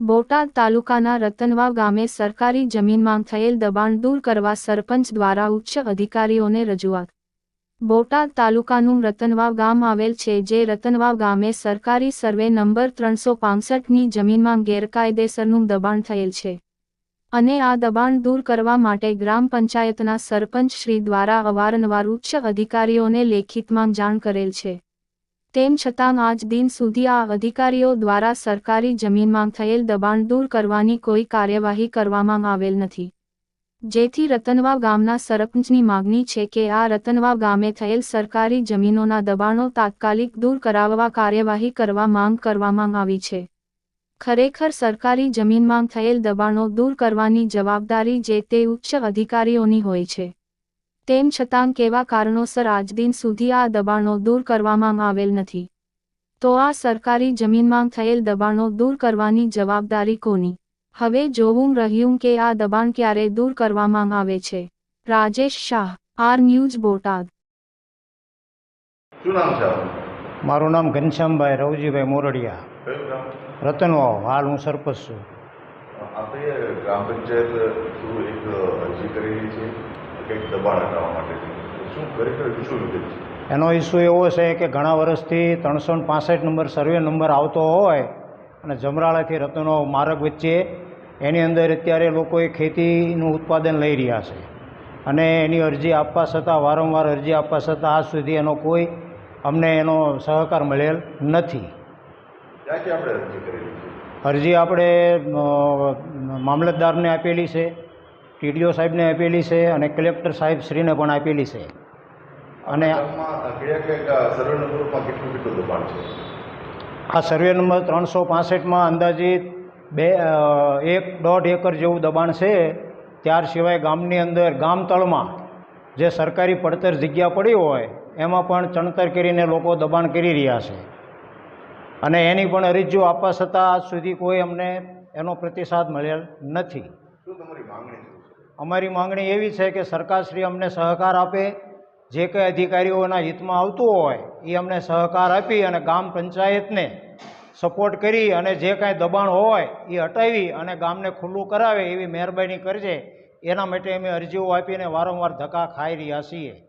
બોટાદ તાલુકાના રતનવાવ ગામે સરકારી જમીનમાં થયેલ દબાણ દૂર કરવા સરપંચ દ્વારા ઉચ્ચ અધિકારીઓને રજૂઆત. બોટાદ તાલુકાનું રતનવાવ ગામ આવેલ છે જે રતનવાવ ગામે સરકારી સર્વે નંબર ત્રણસો પાંસઠની જમીનમાં ગેરકાયદેસરનું દબાણ થયેલ છે. અને આ દબાણ દૂર કરવા માટે ગ્રામ પંચાયતના સરપંચ શ્રી દ્વારા અવારનવાર ઉચ્ચ અધિકારીઓને લેખિતમાં જાણ કરેલ છે. તેમ છતાં આજ દિન સુધી આ અધિકારીઓ દ્વારા સરકારી જમીનમાં થયેલ દબાણ દૂર કરવાની કોઈ કાર્યવાહી કરવામાં આવેલ નથી. જેથી રતનવાવ ગામના સરપંચની માગણી છે કે આ રતનવાવ ગામે થયેલ સરકારી જમીનોના દબાણો તાત્કાલિક દૂર કરાવવા કાર્યવાહી કરવા માંગ કરવામાં આવી છે. ખરેખર સરકારી જમીનમાં થયેલ દબાણો દૂર કરવાની જવાબદારી જે તે ઉચ્ચ અધિકારીઓની હોય છે. તેમ છતાં કેવા કારણોસર આજ દિન સુધી આ દબાણો દૂર કરવામાં આવેલ નથી. તો આ સરકારી જમીનમાં થયેલ દબાણો દૂર કરવાની જવાબદારી કોની? હવે જોવું રહ્યું કે આ દબાણ ક્યારે દૂર કરવામાં આવે છે. Rajesh Shah R news Botad. શું નામ છે આપનું? મારું નામ ઘનશ્યામભાઈ રવજીભાઈ મોરડિયા. રતનવાવ હાલ હું સરપંચ છું. આપણે ગ્રામ પંચાયત એક કંઈક દબાણ હટાવવા માટે શું ખરેખર ઇસ્યુ વિગત છે? એનો ઇસ્યુ એવો છે કે ઘણા વર્ષથી ત્રણસો પાસઠ નંબર સર્વે નંબર આવતો હોય અને જમરાળાથી રતનવાવ માર્ગ વચ્ચે એની અંદર અત્યારે લોકોએ ખેતીનું ઉત્પાદન લઈ રહ્યા છે. અને એની અરજી આપવા છતાં વારંવાર અરજી આપવા છતાં આજ સુધી એનો કોઈ અમને એનો સહકાર મળેલ નથી. આપણે અરજી આપણે મામલતદારને આપેલી છે. ટીડીઓ સાહેબને આપેલી છે અને કલેક્ટર સાહેબ શ્રીને પણ આપેલી છે. અને આ સર્વે નંબર ત્રણસો પાસઠમાં અંદાજિત બે એક દોઢ એકર જેવું દબાણ છે. ત્યાર સિવાય ગામની અંદર ગામ તળમાં જે સરકારી પડતર જગ્યા પડી હોય એમાં પણ ચણતર કરીને લોકો દબાણ કરી રહ્યા છે. અને એની પણ અરજીઓ આપવા છતાં આજ સુધી કોઈ અમને એનો પ્રતિસાદ મળેલ નથી. અમારી માંગણી એવી છે કે સરકારશ્રી અમને સહકાર આપે. જે કંઈ અધિકારીઓના હિતમાં આવતું હોય, એ અમને સહકાર આપી અને ગામ પંચાયતને સપોર્ટ કરી અને જે કાંઈ દબાણ હોય, એ હટાવી અને ગામને ખુલ્લું કરાવે એવી મહેરબાની કરજે. એના માટે અમે અરજીઓ આપીને વારંવાર ધક્કા ખાઈ રહ્યા છીએ.